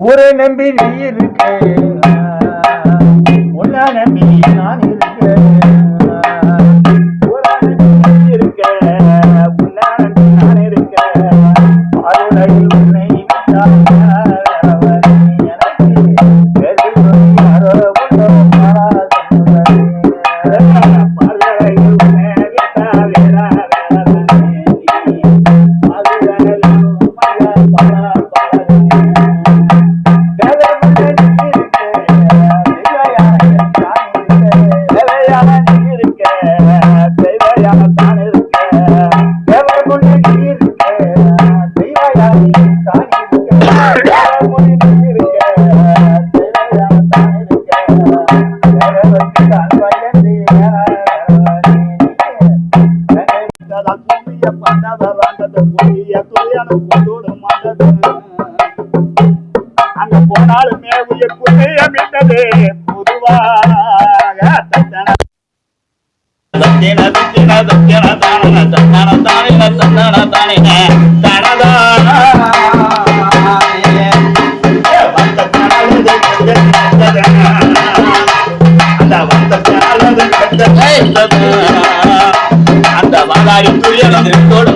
ஊரை நம்பி நீ இருக்க உன்னை நம்பி நான் இருக்கேன் ஊரை நான் இருக்கேன் அருளையில் உன்னை அந்த வாதாரி துரியலோடு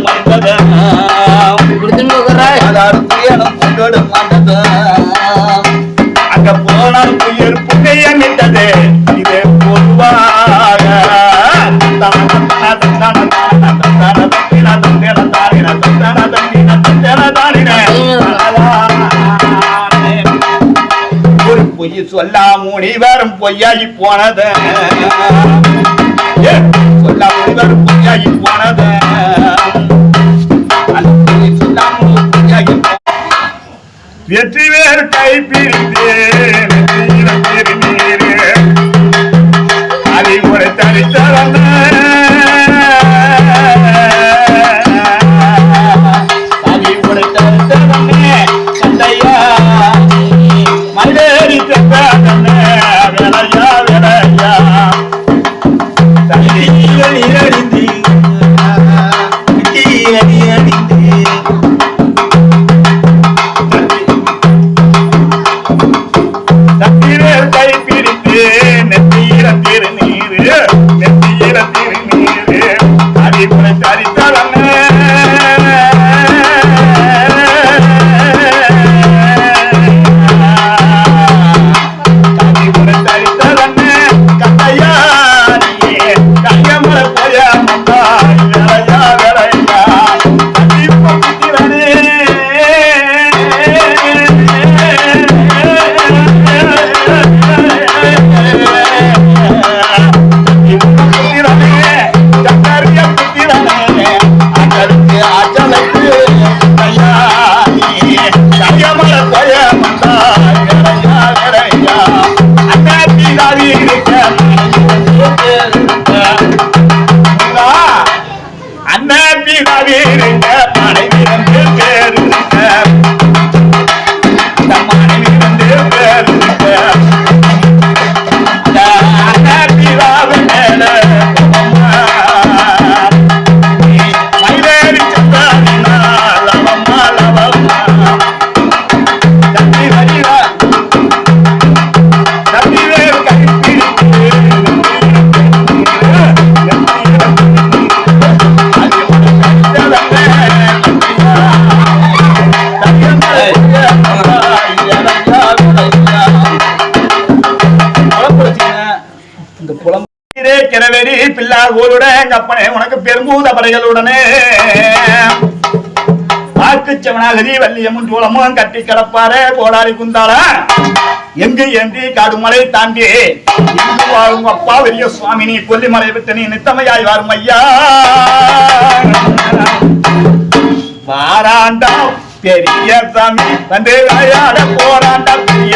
சொல்லா முனிவரும் பொய்யாகி போனது. சொல்லா முனிவரும் பொய்யாகி போனது. வெற்றி வேறு கை மஞ்சமல பய மந்தாய் கிரவெறி பிள்ளார் எங்க கப்பனே உனக்கு பெரும்பூத படைகளுடனே. வாக்குச்சவனாகதி வள்ளியம்மன் சூளமும் கட்டி கிடப்பாரு கோடாரி குந்தாளா. எங்கு ஏந்தி காடுமலை தாண்டி. எங்கு வாழும் அப்பா பெரிய சுவாமி நீ கொல்லிமலை விட்டு நீ நித்தமையாய் வாரும் ஐயா. வாராண்டா பெரிய சாமி வந்து போராண்டா பெரிய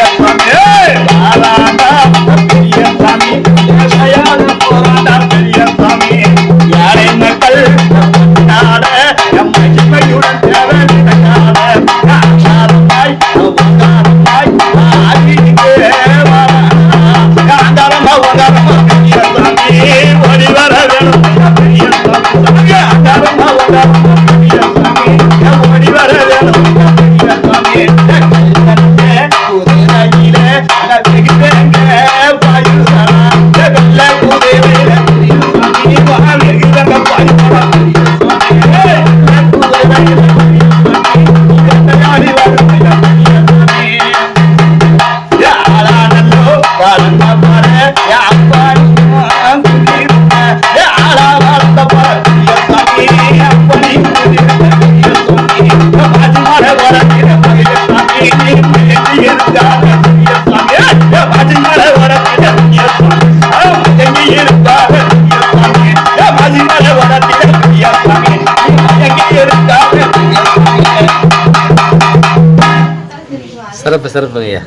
சிறப்பு சிறப்புங்கய்யா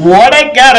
மோடைக்கார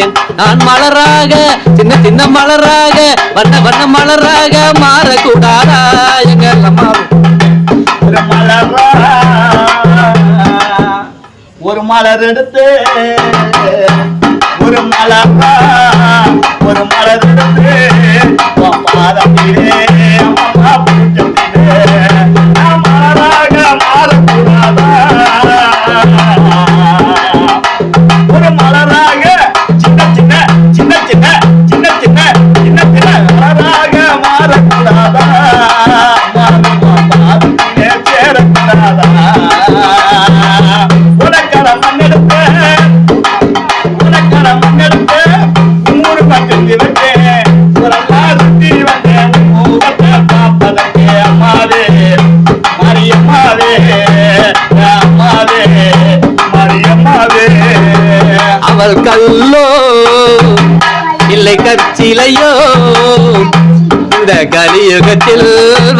பூஜை நான் மலராக சின்ன சின்ன மலராக வண்ண வண்ண மலராக மாறக்கூடாதா? எங்கள் அம்மா ஒரு மலர் எடுத்து ஒரு மலரா. ஒரு மலர் எடுத்து உன் அவள் கல்லோ இல்லை கச்சிலையோ இந்த கலியுகத்தில்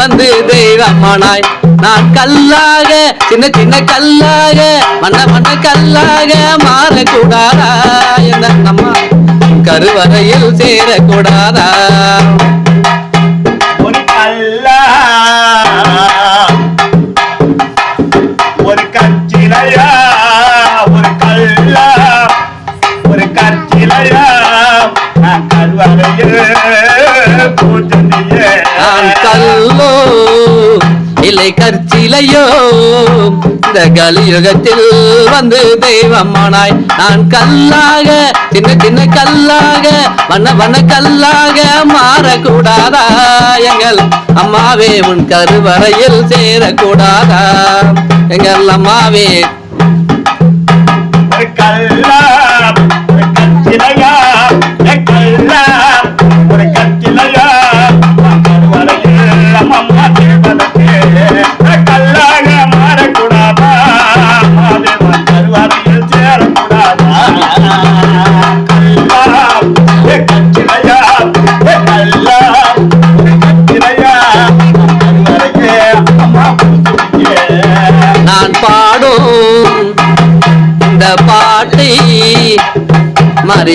வந்து தெய்வமானாய். நான் கல்லாக சின்ன சின்ன கல்லாக மண்ண மண்ண கல்லாக மாறக்கூடாதா என்ன அம்மா கருவறையில் சேரக்கூடாதா? கல்லா இல்லை கற்சிலையோ. இந்த கலியுகத்தில் வந்து தெய்வமானாய் நான் கல்லாக சின்ன சின்ன கல்லாக வண்ண வண்ண கல்லாக மாறக்கூடாதா? எங்கள் அம்மாவே உன் கருவறையில் சேரக்கூடாதா? எங்கள் அம்மாவே. கல்லா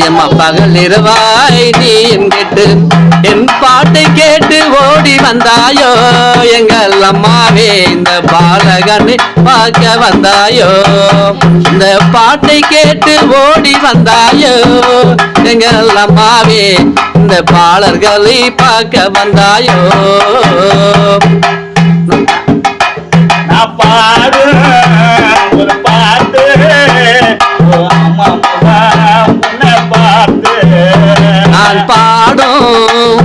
மரியம்மா பகல் இரவாய் நீ கேட்டு என் பாட்டை கேட்டு ஓடி வந்தாயோ? எங்கள் அம்மாவே இந்த பாலகனை பார்க்க வந்தாயோ? இந்த பாட்டை கேட்டு ஓடி வந்தாயோ? எங்கள் அம்மாவே இந்த பாலர்களை பார்க்க வந்தாயோ? நான் பாடு நான் பாடும்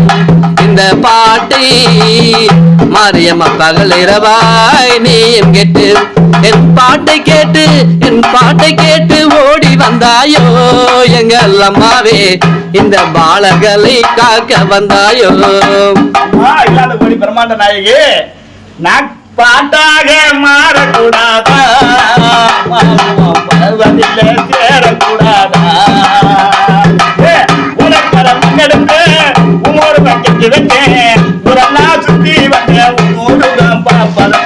இந்த பாட்டை மாரியம்மா பகல் இரவாய் நீ கேட்டு என் பாட்டை கேட்டு என் பாட்டை கேட்டு ஓடி வந்தாயோ? எங்கள் அம்மாவே இந்த பாலர்களை காக்க வந்தாயோ? அம்மா இல்லாத கோடி பிரம்மாண்ட நாயகி நான் பாட்டாக மாறக்கூடாதா? சேரக்கூடாதா? வந்தேன் ஊரெல்லாம் சுத்தி வந்தேன் ஊருதான் பாப்பதே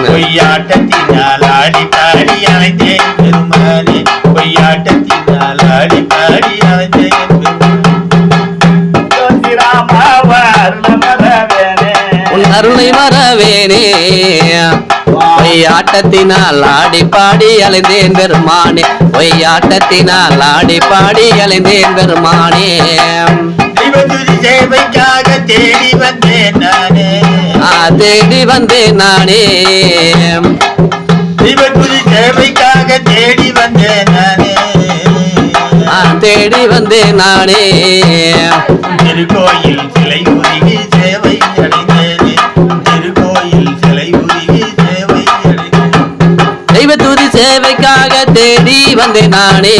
பொய்யாட்டத்தினால் ஆடி அழைத்தேன் அருளை மறவேனே. பொய்யாட்டத்தினால் ஆடி பாடி அலைந்தேன் பெருமானே. பொய்யாட்டத்தினால் ஆடி பாடி அலைந்தேன் பெருமானே. சேவைக்காக தேடி வந்தேன் நானே. ஆ, தேடி வந்தேன் நானே. தெய்வத்துதி சேவைக்காக தேடி வந்தேன் நானே. ஆ, தேடி வந்தேன் நானே. திருக்கோயில் சேவைக்காக தேடி வந்தேன் நானே.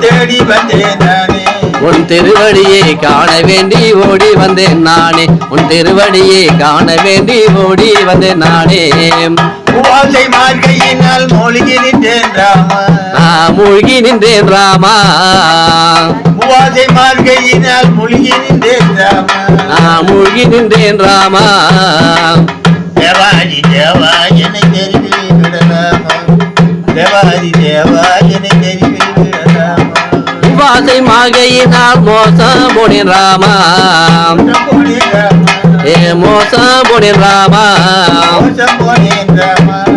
தேடி வந்தேன் நானே. உன் திருவடியை காண வேண்டி ஓடி வந்தேன் நானே. உன் திருவடியை காண வேண்டி ஓடி வந்தேன் நானே. உவாசை மார்கையினால் மூழ்கி நின்றேன் ராமா. நான் மூழ்கி நின்றேன் ராமா. உவாசை மார்கையினால் மூழ்கி நின்றேன் ராமா. நான் மூழ்கி நின்றேன் ராமா. தேவாதி தேவா என்னை தேவாதி தேவா என்னை தெரிவில் விடலாமா உபாசை மாகையினால் மோசம் போனேன் ராமா ஏ மோசம் போனேன் ராமா.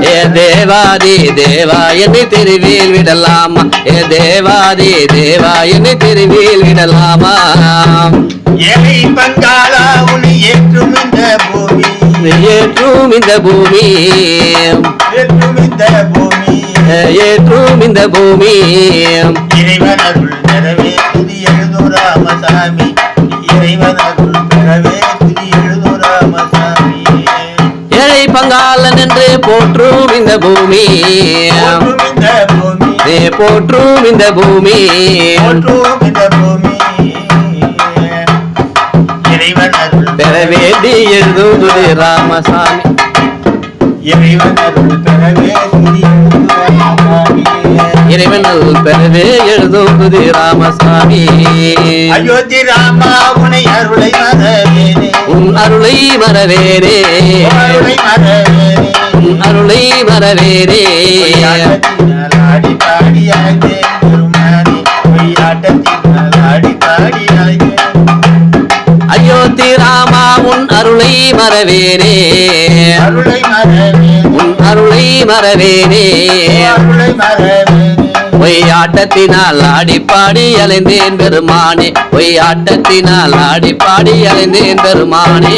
ஏ தேவாதி தேவா என்னை தெருவில் விடலாமா. ஏ தேவாதி தேவா என்னை தெருவில் விடலாமா. ஏழை பங்காளா உன்னை ஏற்றும் இந்த பூமி. ஏற்றும் இந்த பூமி. ஏற்றும் இந்த பூமி. ஏற்றும் இந்த பூமி. இறைவன் அருள் பெறவே துதி எழுதும் ராமசாமி. இறைவன் அருள் பெறவே துதி எழுதும் ராமசாமி. ஏழை பங்காளன் என்று போற்றும் இந்த பூமி. இந்த பூமி. போற்றும் இந்த பூமி. போற்றும் இந்த பூமி எழுதுவது ராமசாமி. இறைவன் அருள் பெறவே எழுதும் இறைவன் பெறவே எழுதுவது ராமசாமி. அயோத்தி ராமா உனை அருளை மறவேனே. உன் அருளை மறவேரே அருளை மறவேனே. உன் அருளை பொய்யாட்டத்தினால் ஆடி பாடி அழைத்தேன் பெருமானே பொய்யாட்டத்தினால் ஆடி பாடி அழைத்தேன் அயோத்தி ராமா உன் அருளை மறவேனே. அருளை மறவேனே. உன் அருளை மறவேனே. அருளை மறவேனே ஆடி பாடி அலைந்தேன் பெருமானே. ஒய்யாட்டத்தினால் ஆடி பாடி அலைந்தேன் பெருமானே.